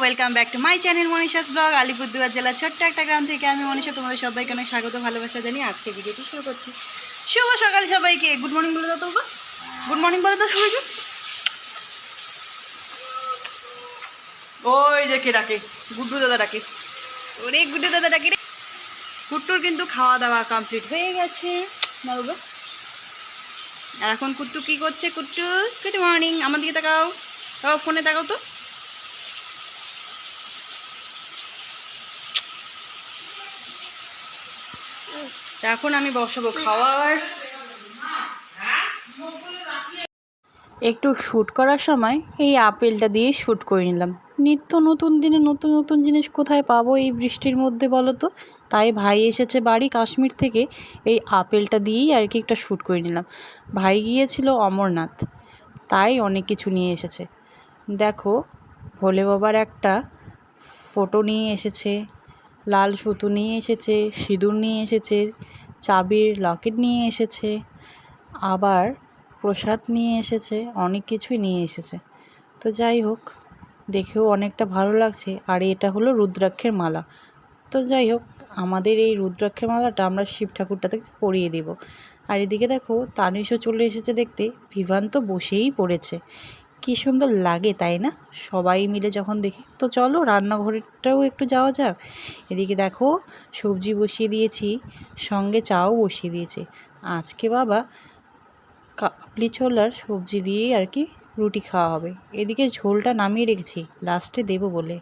Welcome back to my channel Manisha's blog Alipurduar জেলার ছোট্ট একটা গ্রাম থেকে আমি মনীষা তোমাদের সবাইকে অনেক স্বাগত ভালোবাসা জানি আজকে ভিডিওটি শুরু করছি। শুভ সকাল সবাইকে। গুড মর্নিং বলে দাও তো গুড মর্নিং বলে দাও সবাইকে ওই যে কে ডাকে? গুড্ডু দাদা ডাকে। ওরে গুড্ডু দাদা ডাকে রে। কুট্টুর কিন্তু খাওয়া দাওয়া কমপ্লিট হয়ে গেছে। বাবা আর এখন কুট্টু কি করছে? কুট্টু গুড মর্নিং আমার দিকে তাকাও। ফোনে তাকাও তো। এখন আমি বসাবো খাওয়ার। একটু শ্যুট করার সময় এই আপেলটা দিয়ে শ্যুট করে নিলাম। নিত্য নতুন দিনে নতুন নতুন জিনিস কোথায় পাবো এই বৃষ্টির মধ্যে বলো তো? তাই ভাই এসেছে বাড়ি কাশ্মীর থেকে, এই আপেলটা দিয়েই আর কি একটা শ্যুট করে নিলাম। ভাই গিয়েছিল অমরনাথ, তাই অনেক কিছু নিয়ে এসেছে। দেখো, ভোলে বাবার একটা ফটো নিয়ে এসেছে। লাল সুতো নিয়ে এসেছে, সিঁদুর নিয়ে এসেছে, চাবির লকেট নিয়ে এসেছে, আবার প্রসাদ নিয়ে এসেছে, অনেক কিছুই নিয়ে এসেছে। তো যাই হোক, দেখেও অনেকটা ভালো লাগছে। আর এটা হলো রুদ্রাক্ষের মালা। তো যাই হোক, আমাদের এই রুদ্রাক্ষের মালাটা আমরা শিব ঠাকুরটাতে পরিয়ে দেব। আর এদিকে দেখো, তানিশও চলে এসেছে দেখতে। ভিভান তো বসেই পড়েছে। কি সুন্দর লাগে, তাই না? সবাই মিলে যখন দেখি, তো চলো রান্নাঘরটাও একটু যাওয়া যাক। এদিকে দেখো, সবজি বসিয়ে দিয়েছি, সঙ্গে চাও বসিয়ে দিয়েছে। আজকে বাবা কাবলি ছোলার সবজি দিয়ে আর কি রুটি খাওয়া হবে। এদিকে ঝোলটা নামিয়ে রেখেছি লাস্টে দেবো বলে।